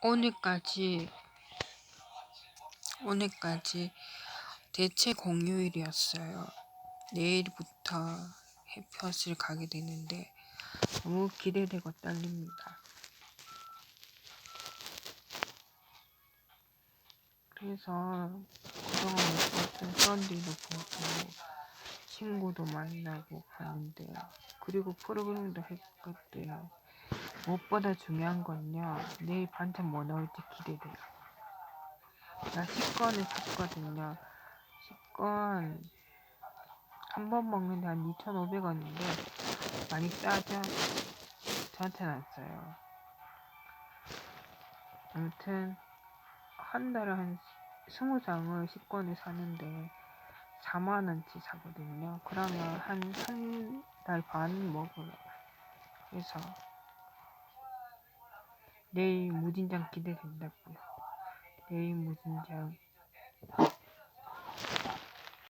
오늘까지 오늘까지 대체 공휴일이었어요. 내일부터 햇볕을 가게 되는데 너무 기대되고 떨립니다. 그래서 그동안 못 봤던 사람들도 보고 친구도 만나고 가는데요. 그리고 프로그램도 했거든요. 무엇보다 중요한 건요. 내일 반찬 뭐 나올지 기대돼요. 나 식권을 샀거든요. 식권 한 번 먹는데 한 2,500원인데 많이 싸죠? 저한테는 안 싸요. 아무튼 한 달에 한 20장을 식권을 사는데 4만원치 사거든요. 그러면 한 한 달 반 먹어요. 그래서 내일 무진장 기대된다고요. 내일 무진장